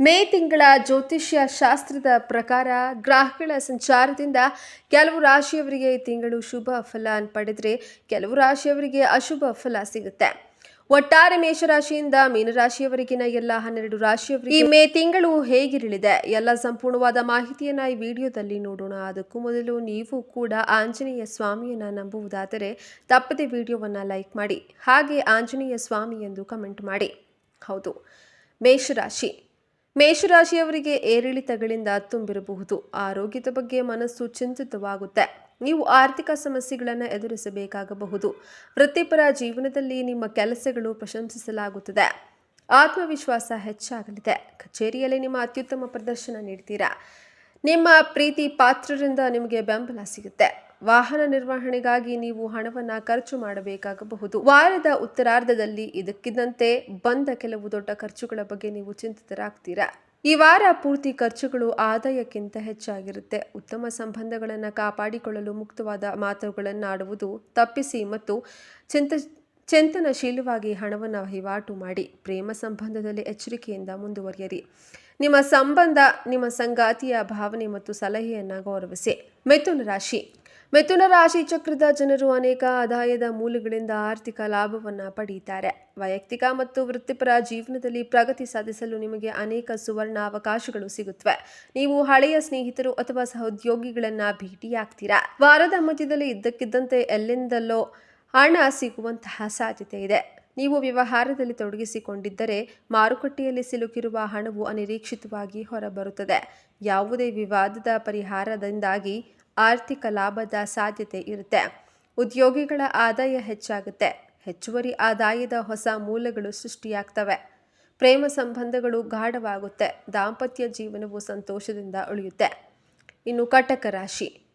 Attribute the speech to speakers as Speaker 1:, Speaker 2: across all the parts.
Speaker 1: ಮೇ ತಿಂಗಳ ಜ್ಯೋತಿಷ್ಯ ಶಾಸ್ತ್ರದ ಪ್ರಕಾರ ಗ್ರಹಗಳ ಸಂಚಾರದಿಂದ ಕೆಲವು ರಾಶಿಯವರಿಗೆ ಈ ತಿಂಗಳು ಶುಭ ಫಲ ಪಡೆದರೆ ಕೆಲವು ರಾಶಿಯವರಿಗೆ ಅಶುಭ ಫಲ ಸಿಗುತ್ತೆ. ಒಟ್ಟಾರೆ ಮೇಷರಾಶಿಯಿಂದ ಮೀನರಾಶಿಯವರೆಗಿನ ಎಲ್ಲ ಹನ್ನೆರಡು ರಾಶಿಯವರಿಗೆ ಈ ಮೇ ತಿಂಗಳು ಹೇಗಿರಲಿದೆ? ಎಲ್ಲ ಸಂಪೂರ್ಣವಾದ ಮಾಹಿತಿಯನ್ನ ಈ ವಿಡಿಯೋದಲ್ಲಿ ನೋಡೋಣ. ಅದಕ್ಕೂ ಮೊದಲು ನೀವು ಕೂಡ ಆಂಜನೇಯ ಸ್ವಾಮಿಯನ್ನ ನಂಬುವುದಾದರೆ ತಪ್ಪದೆ ವಿಡಿಯೋವನ್ನ ಲೈಕ್ ಮಾಡಿ. ಹಾಗೆ ಆಂಜನೇಯ ಸ್ವಾಮಿ ಎಂದು ಕಮೆಂಟ್ ಮಾಡಿ. ಹೌದು, ಮೇಷರಾಶಿ. ಮೇಷರಾಶಿಯವರಿಗೆ ಏರಿಳಿತಗಳಿಂದ ತುಂಬಿರಬಹುದು. ಆರೋಗ್ಯದ ಬಗ್ಗೆ ಮನಸ್ಸು ಚಿಂತಿತವಾಗುತ್ತೆ. ನೀವು ಆರ್ಥಿಕ ಸಮಸ್ಯೆಗಳನ್ನು ಎದುರಿಸಬೇಕಾಗಬಹುದು. ವೃತ್ತಿಪರ ಜೀವನದಲ್ಲಿ ನಿಮ್ಮ ಕೆಲಸಗಳು ಪ್ರಶಂಸಿಸಲಾಗುತ್ತದೆ. ಆತ್ಮವಿಶ್ವಾಸ ಹೆಚ್ಚಾಗಲಿದೆ. ಕಚೇರಿಯಲ್ಲಿ ನಿಮ್ಮ ಅತ್ಯುತ್ತಮ ಪ್ರದರ್ಶನ ನೀಡ್ತೀರಾ? ನಿಮ್ಮ ಪ್ರೀತಿ ಪಾತ್ರರಿಂದ ನಿಮಗೆ ಬೆಂಬಲ ಸಿಗುತ್ತೆ. ವಾಹನ ನಿರ್ವಹಣೆಗಾಗಿ ನೀವು ಹಣವನ್ನು ಖರ್ಚು ಮಾಡಬೇಕಾಗಬಹುದು. ವಾರದ ಉತ್ತರಾರ್ಧದಲ್ಲಿ ಇದಕ್ಕಿದ್ದಂತೆ ಬಂದ ಕೆಲವು ದೊಡ್ಡ ಖರ್ಚುಗಳ ಬಗ್ಗೆ ನೀವು ಚಿಂತಿತರಾಗ್ತೀರಾ? ಈ ವಾರ ಪೂರ್ತಿ ಖರ್ಚುಗಳು ಆದಾಯಕ್ಕಿಂತ ಹೆಚ್ಚಾಗಿರುತ್ತೆ. ಉತ್ತಮ ಸಂಬಂಧಗಳನ್ನು ಕಾಪಾಡಿಕೊಳ್ಳಲು ಮುಕ್ತವಾದ ಮಾತುಗಳನ್ನು ಆಡುವುದು ತಪ್ಪಿಸಿ ಮತ್ತು ಚಿಂತ, ಚಿಂತನಶೀಲವಾಗಿ ಹಣವನ್ನು ವಹಿವಾಟು ಮಾಡಿ. ಪ್ರೇಮ ಸಂಬಂಧದಲ್ಲಿ ಎಚ್ಚರಿಕೆಯಿಂದ ಮುಂದುವರಿಯಿರಿ. ನಿಮ್ಮ ಸಂಬಂಧ, ನಿಮ್ಮ ಸಂಗಾತಿಯ ಭಾವನೆ ಮತ್ತು ಸಲಹೆಯನ್ನು ಗೌರವಿಸಿ. ಮಿಥುನ ರಾಶಿ. ಮಿಥುನ ರಾಶಿ ಚಕ್ರದ ಜನರು ಅನೇಕ ಆದಾಯದ ಮೂಲಗಳಿಂದ ಆರ್ಥಿಕ ಲಾಭವನ್ನು ಪಡೆಯುತ್ತಾರೆ ವೈಯಕ್ತಿಕ ಮತ್ತು ವೃತ್ತಿಪರ ಜೀವನದಲ್ಲಿ ಪ್ರಗತಿ ಸಾಧಿಸಲು ನಿಮಗೆ ಅನೇಕ ಸುವರ್ಣ ಅವಕಾಶಗಳು ಸಿಗುತ್ತವೆ ನೀವು ಹಳೆಯ ಸ್ನೇಹಿತರು ಅಥವಾ ಸಹೋದ್ಯೋಗಿಗಳನ್ನ ಭೇಟಿಯಾಗ್ತೀರಾ? ವಾರದ ಮಧ್ಯದಲ್ಲಿ ಇದ್ದಕ್ಕಿದ್ದಂತೆ ಎಲ್ಲಿಂದಲೋ ಹಣ ಸಿಗುವಂತಹ ಸಾಧ್ಯತೆ ಇದೆ. ನೀವು ವ್ಯವಹಾರದಲ್ಲಿ ತೊಡಗಿಸಿಕೊಂಡಿದ್ದರೆ ಮಾರುಕಟ್ಟೆಯಲ್ಲಿ ಸಿಲುಕಿರುವ ಹಣವು ಅನಿರೀಕ್ಷಿತವಾಗಿ ಹೊರಬರುತ್ತದೆ. ಯಾವುದೇ ವಿವಾದದ ಪರಿಹಾರದಿಂದಾಗಿ ಆರ್ಥಿಕ ಲಾಭದ ಸಾಧ್ಯತೆ ಇರುತ್ತೆ. ಉದ್ಯೋಗಿಗಳ ಆದಾಯ ಹೆಚ್ಚಾಗುತ್ತೆ. ಹೆಚ್ಚುವರಿ ಆದಾಯದ ಹೊಸ ಮೂಲಗಳು ಸೃಷ್ಟಿಯಾಗ್ತವೆ. ಪ್ರೇಮ ಸಂಬಂಧಗಳು ಗಾಢವಾಗುತ್ತೆ. ದಾಂಪತ್ಯ ಜೀವನವು ಸಂತೋಷದಿಂದ ಉಳಿಯುತ್ತೆ. ಇನ್ನು ಕಟಕ ರಾಶಿ.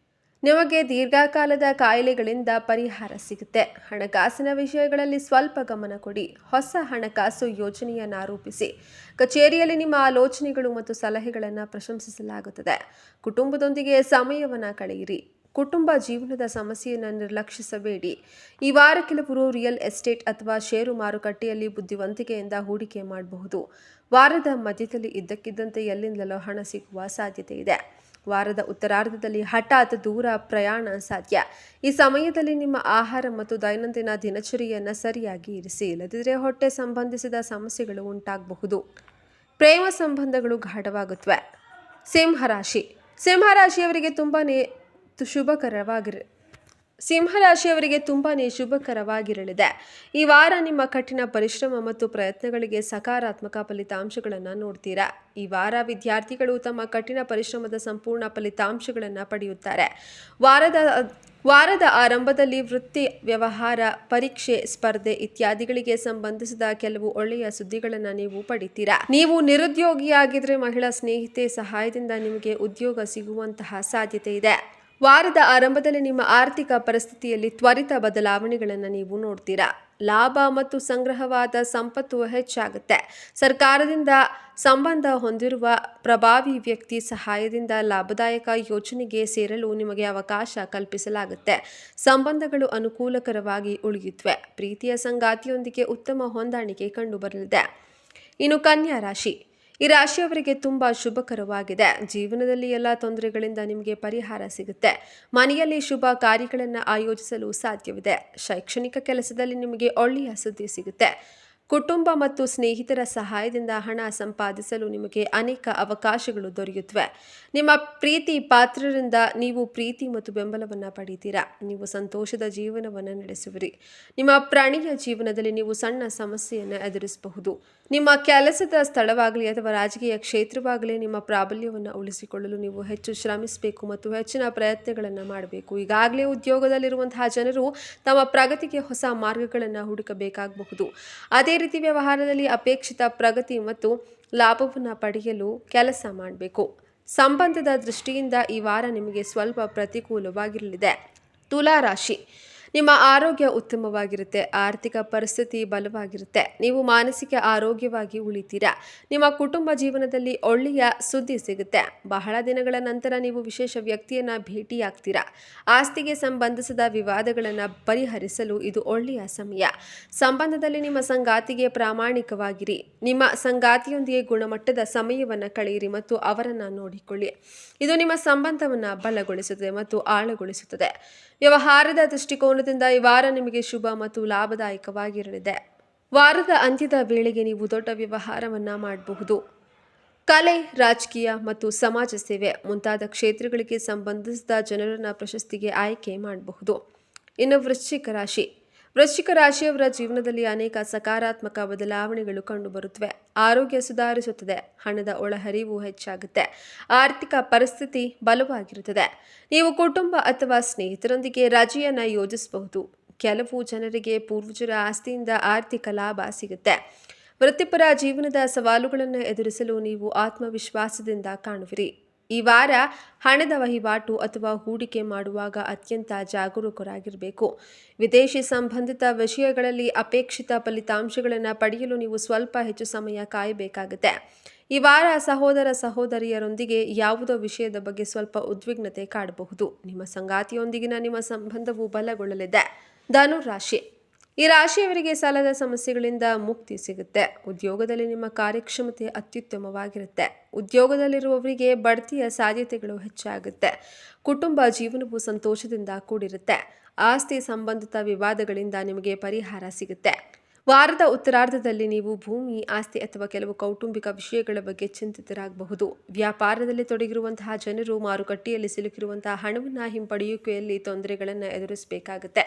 Speaker 1: ನಿಮಗೆ ದೀರ್ಘಕಾಲದ ಕಾಯಿಲೆಗಳಿಂದ ಪರಿಹಾರ ಸಿಗುತ್ತೆ. ಹಣಕಾಸಿನ ವಿಷಯಗಳಲ್ಲಿ ಸ್ವಲ್ಪ ಗಮನ ಕೊಡಿ. ಹೊಸ ಹಣಕಾಸು ಯೋಜನೆಯನ್ನು ರೂಪಿಸಿ. ಕಚೇರಿಯಲ್ಲಿ ನಿಮ್ಮ ಆಲೋಚನೆಗಳು ಮತ್ತು ಸಲಹೆಗಳನ್ನು ಪ್ರಶಂಸಿಸಲಾಗುತ್ತದೆ. ಕುಟುಂಬದೊಂದಿಗೆ ಸಮಯವನ್ನು ಕಳೆಯಿರಿ. ಕುಟುಂಬ ಜೀವನದ ಸಮಸ್ಯೆಯನ್ನು ನಿರ್ಲಕ್ಷಿಸಬೇಡಿ. ಈ ವಾರ ಕೆಲವರು ರಿಯಲ್ ಎಸ್ಟೇಟ್ ಅಥವಾ ಷೇರು ಮಾರುಕಟ್ಟೆಯಲ್ಲಿ ಬುದ್ಧಿವಂತಿಕೆಯಿಂದ ಹೂಡಿಕೆ ಮಾಡಬಹುದು. ವಾರದ ಮಧ್ಯದಲ್ಲಿ ಇದ್ದಕ್ಕಿದ್ದಂತೆ ಎಲ್ಲಿಂದಲೋ ಹಣ ಸಿಗುವ ಸಾಧ್ಯತೆ ಇದೆ. ವಾರದ ಉತ್ತರಾರ್ಧದಲ್ಲಿ ಹಠಾತ್ ದೂರ ಪ್ರಯಾಣ ಸಾಧ್ಯ. ಈ ಸಮಯದಲ್ಲಿ ನಿಮ್ಮ ಆಹಾರ ಮತ್ತು ದೈನಂದಿನ ದಿನಚರಿಯನ್ನು ಸರಿಯಾಗಿ ಇರಿಸಿ ಇಲ್ಲದಿದ್ದರೆ ಹೊಟ್ಟೆ ಸಂಬಂಧಿಸಿದ ಸಮಸ್ಯೆಗಳು ಉಂಟಾಗಬಹುದು. ಪ್ರೇಮ ಸಂಬಂಧಗಳು ಗಾಢವಾಗುತ್ತವೆ ಸಿಂಹರಾಶಿ ಸಿಂಹರಾಶಿಯವರಿಗೆ ತುಂಬಾ ಶುಭಕರವಾಗಿರ ಸಿಂಹರಾಶಿಯವರಿಗೆ ತುಂಬಾ ಶುಭಕರವಾಗಿರಲಿದೆ. ಈ ವಾರ ನಿಮ್ಮ ಕಠಿಣ ಪರಿಶ್ರಮ ಮತ್ತು ಪ್ರಯತ್ನಗಳಿಗೆ ಸಕಾರಾತ್ಮಕ ಫಲಿತಾಂಶಗಳನ್ನು ನೋಡ್ತೀರಾ? ಈ ವಾರ ವಿದ್ಯಾರ್ಥಿಗಳು ತಮ್ಮ ಕಠಿಣ ಪರಿಶ್ರಮದ ಸಂಪೂರ್ಣ ಫಲಿತಾಂಶಗಳನ್ನು ಪಡೆಯುತ್ತಾರೆ. ವಾರದ ವಾರದ ಆರಂಭದಲ್ಲಿ ವೃತ್ತಿ, ವ್ಯವಹಾರ, ಪರೀಕ್ಷೆ, ಸ್ಪರ್ಧೆ ಇತ್ಯಾದಿಗಳಿಗೆ ಸಂಬಂಧಿಸಿದ ಕೆಲವು ಒಳ್ಳೆಯ ಸುದ್ದಿಗಳನ್ನು ನೀವು ಪಡಿತೀರಾ? ನೀವು ನಿರುದ್ಯೋಗಿಯಾಗಿದ್ರೆ ಮಹಿಳಾ ಸ್ನೇಹಿತೆ ಸಹಾಯದಿಂದ ನಿಮಗೆ ಉದ್ಯೋಗ ಸಿಗುವಂತಹ ಸಾಧ್ಯತೆ ಇದೆ. ವಾರದ ಆರಂಭದಲ್ಲಿ ನಿಮ್ಮ ಆರ್ಥಿಕ ಪರಿಸ್ಥಿತಿಯಲ್ಲಿ ತ್ವರಿತ ಬದಲಾವಣೆಗಳನ್ನು ನೀವು ನೋಡ್ತೀರಾ? ಲಾಭ ಮತ್ತು ಸಂಗ್ರಹವಾದ ಸಂಪತ್ತು ಹೆಚ್ಚಾಗುತ್ತೆ. ಸರ್ಕಾರದಿಂದ ಸಂಬಂಧ ಹೊಂದಿರುವ ಪ್ರಭಾವಿ ವ್ಯಕ್ತಿ ಸಹಾಯದಿಂದ ಲಾಭದಾಯಕ ಯೋಜನೆಗೆ ಸೇರಲು ನಿಮಗೆ ಅವಕಾಶ ಕಲ್ಪಿಸಲಾಗುತ್ತೆ. ಸಂಬಂಧಗಳು ಅನುಕೂಲಕರವಾಗಿ ಉಳಿಯುತ್ತವೆ ಪ್ರೀತಿಯ ಸಂಗಾತಿಯೊಂದಿಗೆ ಉತ್ತಮ ಹೊಂದಾಣಿಕೆ ಕಂಡುಬರಲಿದೆ. ಇನ್ನು ಕನ್ಯಾ ರಾಶಿ. ಈ ರಾಶಿಯವರಿಗೆ ತುಂಬ ಶುಭಕರವಾಗಿದೆ. ಜೀವನದಲ್ಲಿ ಎಲ್ಲ ತೊಂದರೆಗಳಿಂದ ನಿಮಗೆ ಪರಿಹಾರ ಸಿಗುತ್ತೆ. ಮನೆಯಲ್ಲಿ ಶುಭ ಕಾರ್ಯಗಳನ್ನು ಆಯೋಜಿಸಲು ಸಾಧ್ಯವಿದೆ. ಶೈಕ್ಷಣಿಕ ಕೆಲಸದಲ್ಲಿ ನಿಮಗೆ ಒಳ್ಳೆಯ ಸುದ್ದಿ ಸಿಗುತ್ತೆ. ಕುಟುಂಬ ಮತ್ತು ಸ್ನೇಹಿತರ ಸಹಾಯದಿಂದ ಹಣ ಸಂಪಾದಿಸಲು ನಿಮಗೆ ಅನೇಕ ಅವಕಾಶಗಳು ದೊರೆಯುತ್ತವೆ. ನಿಮ್ಮ ಪ್ರೀತಿ ಪಾತ್ರರಿಂದ ನೀವು ಪ್ರೀತಿ ಮತ್ತು ಬೆಂಬಲವನ್ನು ಪಡೆಯುತ್ತೀರಾ ನೀವು ಸಂತೋಷದ ಜೀವನವನ್ನು ನಡೆಸುವಿರಿ. ನಿಮ್ಮ ಪ್ರಾಣಿಯ ಜೀವನದಲ್ಲಿ ನೀವು ಸಣ್ಣ ಸಮಸ್ಯೆಯನ್ನು ಎದುರಿಸಬಹುದು. ನಿಮ್ಮ ಕೆಲಸದ ಸ್ಥಳವಾಗಲಿ ಅಥವಾ ರಾಜಕೀಯ ಕ್ಷೇತ್ರವಾಗಲಿ ನಿಮ್ಮ ಪ್ರಾಬಲ್ಯವನ್ನು ಉಳಿಸಿಕೊಳ್ಳಲು ನೀವು ಹೆಚ್ಚು ಶ್ರಮಿಸಬೇಕು ಮತ್ತು ಹೆಚ್ಚಿನ ಪ್ರಯತ್ನಗಳನ್ನು ಮಾಡಬೇಕು. ಈಗಾಗಲೇ ಉದ್ಯೋಗದಲ್ಲಿರುವಂತಹ ಜನರು ತಮ್ಮ ಪ್ರಗತಿಗೆ ಹೊಸ ಮಾರ್ಗಗಳನ್ನು ಹುಡುಕಬೇಕಾಗಬಹುದು. ಅದೇ ರೀತಿ ವ್ಯವಹಾರದಲ್ಲಿ ಅಪೇಕ್ಷಿತ ಪ್ರಗತಿ ಮತ್ತು ಲಾಭವನ್ನು ಪಡೆಯಲು ಕೆಲಸ ಮಾಡಬೇಕು. ಸಂಬಂಧದ ದೃಷ್ಟಿಯಿಂದ ಈ ವಾರ ನಿಮಗೆ ಸ್ವಲ್ಪ ಪ್ರತಿಕೂಲವಾಗಿರಲಿದೆ. ತುಲಾ ರಾಶಿ ನಿಮ್ಮ ಆರೋಗ್ಯ ಉತ್ತಮವಾಗಿರುತ್ತೆ, ಆರ್ಥಿಕ ಪರಿಸ್ಥಿತಿ ಬಲವಾಗಿರುತ್ತೆ, ನೀವು ಮಾನಸಿಕ ಆರೋಗ್ಯವಾಗಿ ಉಳಿತೀರಾ, ನಿಮ್ಮ ಕುಟುಂಬ ಜೀವನದಲ್ಲಿ ಒಳ್ಳೆಯ ಸುದ್ದಿ ಸಿಗುತ್ತೆ. ಬಹಳ ದಿನಗಳ ನಂತರ ನೀವು ವಿಶೇಷ ವ್ಯಕ್ತಿಯನ್ನು ಭೇಟಿಯಾಗ್ತೀರಾ. ಆಸ್ತಿಗೆ ಸಂಬಂಧಿಸಿದ ವಿವಾದಗಳನ್ನು ಪರಿಹರಿಸಲು ಇದು ಒಳ್ಳೆಯ ಸಮಯ. ಸಂಬಂಧದಲ್ಲಿ ನಿಮ್ಮ ಸಂಗಾತಿಗೆ ಪ್ರಾಮಾಣಿಕವಾಗಿರಿ, ನಿಮ್ಮ ಸಂಗಾತಿಯೊಂದಿಗೆ ಗುಣಮಟ್ಟದ ಸಮಯವನ್ನು ಕಳೆಯಿರಿ ಮತ್ತು ಅವರನ್ನು ನೋಡಿಕೊಳ್ಳಿ. ಇದು ನಿಮ್ಮ ಸಂಬಂಧವನ್ನು ಬಲಗೊಳಿಸುತ್ತದೆ ಮತ್ತು ಆಳಗೊಳಿಸುತ್ತದೆ. ವ್ಯವಹಾರದ ದೃಷ್ಟಿಕೋನದಿಂದ ಈ ವಾರ ನಿಮಗೆ ಶುಭ ಮತ್ತು ಲಾಭದಾಯಕವಾಗಿರಲಿದೆ. ವಾರದ ಅಂತ್ಯದ ವೇಳೆಗೆ ನೀವು ದೊಡ್ಡ ವ್ಯವಹಾರವನ್ನು ಮಾಡಬಹುದು. ಕಲೆ, ರಾಜಕೀಯ ಮತ್ತು ಸಮಾಜ ಸೇವೆ ಮುಂತಾದ ಕ್ಷೇತ್ರಗಳಿಗೆ ಸಂಬಂಧಿಸಿದ ಜನರನ್ನ ಪ್ರಶಸ್ತಿಗೆ ಆಯ್ಕೆ ಮಾಡಬಹುದು. ಇನ್ನು ವೃಶ್ಚಿಕ ರಾಶಿ. ವೃಶ್ಚಿಕ ರಾಶಿಯವರ ಜೀವನದಲ್ಲಿ ಅನೇಕ ಸಕಾರಾತ್ಮಕ ಬದಲಾವಣೆಗಳು ಕಂಡುಬರುತ್ತವೆ. ಆರೋಗ್ಯ ಸುಧಾರಿಸುತ್ತದೆ. ಹಣದ ಒಳಹರಿವು ಹೆಚ್ಚಾಗುತ್ತೆ. ಆರ್ಥಿಕ ಪರಿಸ್ಥಿತಿ ಬಲವಾಗಿರುತ್ತದೆ. ನೀವು ಕುಟುಂಬ ಅಥವಾ ಸ್ನೇಹಿತರೊಂದಿಗೆ ರಜೆಯನ್ನು ಯೋಜಿಸಬಹುದು. ಕೆಲವು ಜನರಿಗೆ ಪೂರ್ವಜರ ಆಸ್ತಿಯಿಂದ ಆರ್ಥಿಕ ಲಾಭ ಸಿಗುತ್ತೆ. ವೃತ್ತಿಪರ ಜೀವನದ ಸವಾಲುಗಳನ್ನು ಎದುರಿಸಲು ನೀವು ಆತ್ಮವಿಶ್ವಾಸದಿಂದ ಕಾಣುವಿರಿ. ಈ ವಾರ ಹಣದ ವಹಿವಾಟು ಅಥವಾ ಹೂಡಿಕೆ ಮಾಡುವಾಗ ಅತ್ಯಂತ ಜಾಗರೂಕರಾಗಿರಬೇಕು. ವಿದೇಶಿ ಸಂಬಂಧಿತ ವಿಷಯಗಳಲ್ಲಿ ಅಪೇಕ್ಷಿತ ಫಲಿತಾಂಶಗಳನ್ನು ಪಡೆಯಲು ನೀವು ಸ್ವಲ್ಪ ಹೆಚ್ಚು ಸಮಯ ಕಾಯಬೇಕಾಗುತ್ತೆ. ಈ ವಾರ ಸಹೋದರ ಸಹೋದರಿಯರೊಂದಿಗೆ ಯಾವುದೋ ವಿಷಯದ ಬಗ್ಗೆ ಸ್ವಲ್ಪ ಉದ್ವಿಗ್ನತೆ ಕಾಡಬಹುದು. ನಿಮ್ಮ ಸಂಗಾತಿಯೊಂದಿಗಿನ ನಿಮ್ಮ ಸಂಬಂಧವು ಬಲಗೊಳ್ಳಲಿದೆ. ಧನುರಾಶಿ. ಈ ರಾಶಿಯವರಿಗೆ ಸಾಲದ ಸಮಸ್ಯೆಗಳಿಂದ ಮುಕ್ತಿ ಸಿಗುತ್ತೆ. ಉದ್ಯೋಗದಲ್ಲಿ ನಿಮ್ಮ ಕಾರ್ಯಕ್ಷಮತೆ ಅತ್ಯುತ್ತಮವಾಗಿರುತ್ತೆ. ಉದ್ಯೋಗದಲ್ಲಿರುವವರಿಗೆ ಬಡ್ತಿಯ ಸಾಧ್ಯತೆಗಳು ಹೆಚ್ಚಾಗುತ್ತೆ. ಕುಟುಂಬ ಜೀವನವು ಸಂತೋಷದಿಂದ ಕೂಡಿರುತ್ತೆ. ಆಸ್ತಿ ಸಂಬಂಧಿತ ವಿವಾದಗಳಿಂದ ನಿಮಗೆ ಪರಿಹಾರ ಸಿಗುತ್ತೆ. ವಾರದ ಉತ್ತರಾರ್ಧದಲ್ಲಿ ನೀವು ಭೂಮಿ, ಆಸ್ತಿ ಅಥವಾ ಕೆಲವು ಕೌಟುಂಬಿಕ ವಿಷಯಗಳ ಬಗ್ಗೆ ಚಿಂತಿತರಾಗಬಹುದು. ವ್ಯಾಪಾರದಲ್ಲಿ ತೊಡಗಿರುವಂತಹ ಜನರು ಮಾರುಕಟ್ಟೆಯಲ್ಲಿ ಸಿಲುಕಿರುವಂತಹ ಹಣವನ್ನು ಹಿಂಪಡೆಯುವಿಕೆಯಲ್ಲಿ ತೊಂದರೆಗಳನ್ನು ಎದುರಿಸಬೇಕಾಗುತ್ತೆ.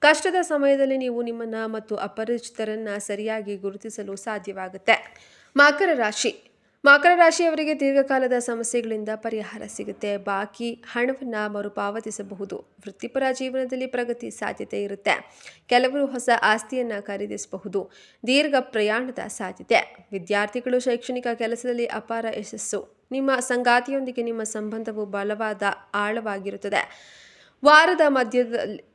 Speaker 1: ಕಷ್ಟದ ಸಮಯದಲ್ಲಿ ನೀವು ನಿಮ್ಮನ್ನ ಮತ್ತು ಅಪರಿಚಿತರನ್ನ ಸರಿಯಾಗಿ ಗುರುತಿಸಲು ಸಾಧ್ಯವಾಗುತ್ತೆ. ಮಕರ ರಾಶಿ. ಮಕರ ರಾಶಿಯವರಿಗೆ ದೀರ್ಘಕಾಲದ ಸಮಸ್ಯೆಗಳಿಂದ ಪರಿಹಾರ ಸಿಗುತ್ತೆ. ಬಾಕಿ ಹಣವನ್ನು ಮರುಪಾವತಿಸಬಹುದು. ವೃತ್ತಿಪರ ಜೀವನದಲ್ಲಿ ಪ್ರಗತಿ ಸಾಧ್ಯತೆ ಇರುತ್ತೆ. ಕೆಲವರು ಹೊಸ ಆಸ್ತಿಯನ್ನು ಖರೀದಿಸಬಹುದು. ದೀರ್ಘ ಪ್ರಯಾಣದ ಸಾಧ್ಯತೆ. ವಿದ್ಯಾರ್ಥಿಗಳು ಶೈಕ್ಷಣಿಕ ಕೆಲಸದಲ್ಲಿ ಅಪಾರ ಯಶಸ್ಸು. ನಿಮ್ಮ ಸಂಗಾತಿಯೊಂದಿಗೆ ನಿಮ್ಮ ಸಂಬಂಧವು ಬಲವಾದ ಆಳವಾಗಿರುತ್ತದೆ. ವಾರದ ಮಧ್ಯದಲ್ಲಿ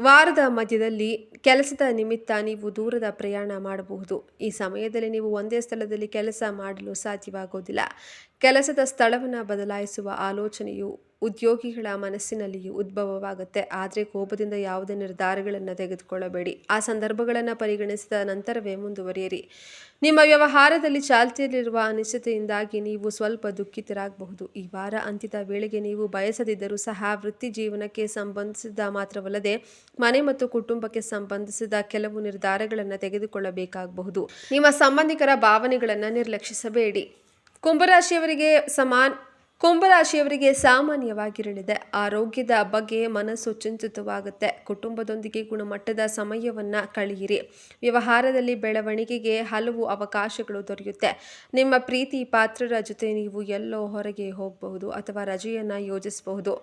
Speaker 1: ವಾರದ ಮಧ್ಯದಲ್ಲಿ ಕೆಲಸದ ನಿಮಿತ್ತ ನೀವು ದೂರದ ಪ್ರಯಾಣ ಮಾಡಬಹುದು. ಈ ಸಮಯದಲ್ಲಿ ನೀವು ಒಂದೇ ಸ್ಥಳದಲ್ಲಿ ಕೆಲಸ ಮಾಡಲು ಸಾಧ್ಯವಾಗುವುದಿಲ್ಲ ಕೆಲಸದ ಸ್ಥಳವನ್ನು ಬದಲಾಯಿಸುವ ಆಲೋಚನೆಯು ಉದ್ಯೋಗಿಗಳ ಮನಸ್ಸಿನಲ್ಲಿಯೂ ಉದ್ಭವವಾಗುತ್ತೆ. ಆದರೆ ಕೋಪದಿಂದ ಯಾವುದೇ ನಿರ್ಧಾರಗಳನ್ನು ತೆಗೆದುಕೊಳ್ಳಬೇಡಿ. ಆ ಸಂದರ್ಭಗಳನ್ನು ಪರಿಗಣಿಸಿದ ನಂತರವೇ ಮುಂದುವರಿಯಿರಿ. ನಿಮ್ಮ ವ್ಯವಹಾರದಲ್ಲಿ ಚಾಲ್ತಿಯಲ್ಲಿರುವ ಅನಿಶ್ಚಿತೆಯಿಂದಾಗಿ ನೀವು ಸ್ವಲ್ಪ ದುಃಖಿತರಾಗಬಹುದು. ಈ ವಾರ ಅಂತ್ಯದ ವೇಳೆಗೆ ನೀವು ಬಯಸದಿದ್ದರೂ ಸಹ ವೃತ್ತಿ ಜೀವನಕ್ಕೆ ಸಂಬಂಧಿಸಿದ ಮಾತ್ರವಲ್ಲದೆ ಮನೆ ಮತ್ತು ಕುಟುಂಬಕ್ಕೆ ಸಂಬಂಧಿಸಿದ ಕೆಲವು ನಿರ್ಧಾರಗಳನ್ನು ತೆಗೆದುಕೊಳ್ಳಬೇಕಾಗಬಹುದು. ನಿಮ್ಮ ಸಂಬಂಧಿಕರ ಭಾವನೆಗಳನ್ನು ನಿರ್ಲಕ್ಷಿಸಬೇಡಿ. ಕುಂಭರಾಶಿಯವರಿಗೆ ಸಮಾನ್ ಕುಂಭರಾಶಿಯವರಿಗೆ ಸಾಮಾನ್ಯವಾಗಿರಲಿದೆ. ಆರೋಗ್ಯದ ಬಗ್ಗೆ ಮನಸ್ಸು ಚಿಂತಿತವಾಗುತ್ತೆ. ಕುಟುಂಬದೊಂದಿಗೆ ಗುಣಮಟ್ಟದ ಸಮಯವನ್ನು ಕಳೆಯಿರಿ. ವ್ಯವಹಾರದಲ್ಲಿ ಬೆಳವಣಿಗೆಗೆ ಹಲವು ಅವಕಾಶಗಳು ದೊರೆಯುತ್ತೆ. ನಿಮ್ಮ ಪ್ರೀತಿ ಪಾತ್ರರ ಜೊತೆ ನೀವು ಎಲ್ಲೋ ಹೊರಗೆ ಹೋಗಬಹುದು ಅಥವಾ ರಜೆಯನ್ನು ಯೋಜಿಸಬಹುದು.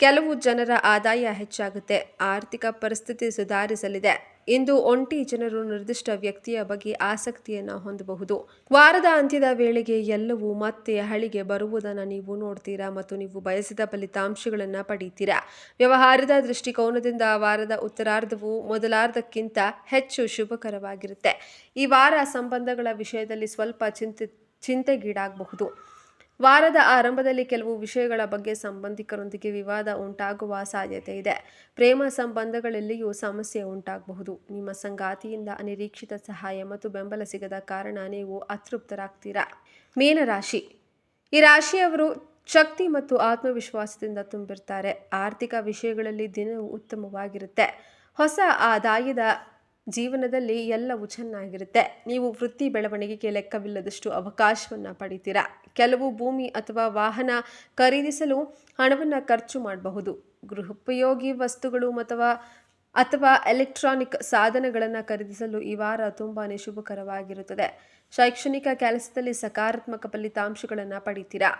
Speaker 1: ಕೆಲವು ಜನರ ಆದಾಯ ಹೆಚ್ಚಾಗುತ್ತೆ. ಆರ್ಥಿಕ ಪರಿಸ್ಥಿತಿ ಸುಧಾರಿಸಲಿದೆ. ಇಂದು ಒಂಟಿ ಜನರು ನಿರ್ದಿಷ್ಟ ವ್ಯಕ್ತಿಯ ಬಗ್ಗೆ ಆಸಕ್ತಿಯನ್ನು ಹೊಂದಬಹುದು. ವಾರದ ಅಂತ್ಯದ ವೇಳೆಗೆ ಎಲ್ಲವೂ ಮತ್ತೆ ಹಳಿಗೆ ಬರುವುದನ್ನು ನೀವು ನೋಡ್ತೀರಾ ಮತ್ತು ನೀವು ಬಯಸಿದ ಫಲಿತಾಂಶಗಳನ್ನು ಪಡೀತೀರಾ? ವ್ಯವಹಾರದ ದೃಷ್ಟಿಕೋನದಿಂದ ವಾರದ ಉತ್ತರಾರ್ಧವು ಮೊದಲಾರ್ಧಕ್ಕಿಂತ ಹೆಚ್ಚು ಶುಭಕರವಾಗಿರುತ್ತೆ. ಈ ವಾರ ಸಂಬಂಧಗಳ ವಿಷಯದಲ್ಲಿ ಸ್ವಲ್ಪ ಚಿಂತೆ, ಚಿಂತೆಗೀಡಾಗಬಹುದು. ವಾರದ ಆರಂಭದಲ್ಲಿ ಕೆಲವು ವಿಷಯಗಳ ಬಗ್ಗೆ ಸಂಬಂಧಿಕರೊಂದಿಗೆ ವಿವಾದ ಉಂಟಾಗುವ ಸಾಧ್ಯತೆ ಇದೆ. ಪ್ರೇಮ ಸಂಬಂಧಗಳಲ್ಲಿಯೂ ಸಮಸ್ಯೆ ಉಂಟಾಗಬಹುದು. ನಿಮ್ಮ ಸಂಗಾತಿಯಿಂದ ಅನಿರೀಕ್ಷಿತ ಸಹಾಯ ಮತ್ತು ಬೆಂಬಲ ಸಿಗದ ಕಾರಣ ನೀವು ಅತೃಪ್ತರಾಗ್ತೀರಾ? ಮೀನರಾಶಿ ಈ ರಾಶಿಯವರು ಶಕ್ತಿ ಮತ್ತು ಆತ್ಮವಿಶ್ವಾಸದಿಂದ ತುಂಬಿರ್ತಾರೆ. ಆರ್ಥಿಕ ವಿಷಯಗಳಲ್ಲಿ ದಿನವು ಉತ್ತಮವಾಗಿರುತ್ತೆ. ಹೊಸ ಆದಾಯದ ಜೀವನದಲ್ಲಿ ಎಲ್ಲವೂ ಚೆನ್ನಾಗಿರುತ್ತೆ. ನೀವು ವೃತ್ತಿ ಬೆಳವಣಿಗೆಗೆ ಲೆಕ್ಕವಿಲ್ಲದಷ್ಟು ಅವಕಾಶವನ್ನು ಪಡಿತೀರಾ? ಕೆಲವು ಭೂಮಿ ಅಥವಾ ವಾಹನ ಖರೀದಿಸಲು ಹಣವನ್ನು ಖರ್ಚು ಮಾಡಬಹುದು. ಗೃಹೋಪಯೋಗಿ ವಸ್ತುಗಳು ಅಥವಾ ಅಥವಾ ಎಲೆಕ್ಟ್ರಾನಿಕ್ ಸಾಧನಗಳನ್ನು ಖರೀದಿಸಲು ಈ ವಾರ ತುಂಬಾ ಶುಭಕರವಾಗಿರುತ್ತದೆ. ಶೈಕ್ಷಣಿಕ ಕೆಲಸದಲ್ಲಿ ಸಕಾರಾತ್ಮಕ ಫಲಿತಾಂಶಗಳನ್ನು ಪಡಿತೀರಾ?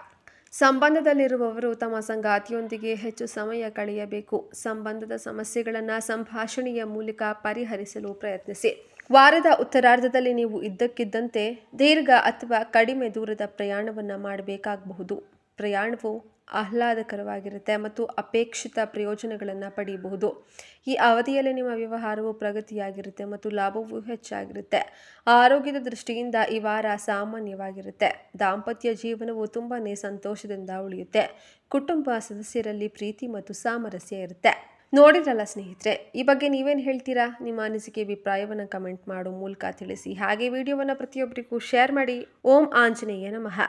Speaker 1: ಸಂಬಂಧದಲ್ಲಿರುವವರು ತಮ್ಮ ಸಂಗಾತಿಯೊಂದಿಗೆ ಹೆಚ್ಚು ಸಮಯ ಕಳೆಯಬೇಕು. ಸಂಬಂಧದ ಸಮಸ್ಯೆಗಳನ್ನು ಸಂಭಾಷಣೆಯ ಮೂಲಕ ಪರಿಹರಿಸಲು ಪ್ರಯತ್ನಿಸಿ. ವಾರದ ಉತ್ತರಾರ್ಧದಲ್ಲಿ ನೀವು ಇದ್ದಕ್ಕಿದ್ದಂತೆ ದೀರ್ಘ ಅಥವಾ ಕಡಿಮೆ ದೂರದ ಪ್ರಯಾಣವನ್ನು ಮಾಡಬೇಕಾಗಬಹುದು. ಪ್ರಯಾಣವು ಆಹ್ಲಾದಕರವಾಗಿರುತ್ತೆ ಮತ್ತು ಅಪೇಕ್ಷಿತ ಪ್ರಯೋಜನಗಳನ್ನು ಪಡೆಯಬಹುದು ಈ ಅವಧಿಯಲ್ಲಿ ನಿಮ್ಮ ವ್ಯವಹಾರವು ಪ್ರಗತಿಯಾಗಿರುತ್ತೆ ಮತ್ತು ಲಾಭವು ಹೆಚ್ಚಾಗಿರುತ್ತೆ. ಆರೋಗ್ಯದ ದೃಷ್ಟಿಯಿಂದ ಈ ವಾರ ಸಾಮಾನ್ಯವಾಗಿರುತ್ತೆ. ದಾಂಪತ್ಯ ಜೀವನವು ತುಂಬಾ ಸಂತೋಷದಿಂದ ಉಳಿಯುತ್ತೆ. ಕುಟುಂಬ ಸದಸ್ಯರಲ್ಲಿ ಪ್ರೀತಿ ಮತ್ತು ಸಾಮರಸ್ಯ ಇರುತ್ತೆ. ನೋಡಿರಲ್ಲ ಸ್ನೇಹಿತರೆ, ಈ ಬಗ್ಗೆ ನೀವೇನು ಹೇಳ್ತೀರಾ? ನಿಮ್ಮ ಅನಿಸಿಕೆ, ಅಭಿಪ್ರಾಯವನ್ನು ಕಮೆಂಟ್ ಮಾಡೋ. ಮೂಲಕ ತಿಳಿಸಿ. ಹಾಗೆ ವಿಡಿಯೋವನ್ನು ಪ್ರತಿಯೊಬ್ಬರಿಗೂ ಶೇರ್ ಮಾಡಿ. ಓಂ ಆಂಜನೇಯ ನಮಃ.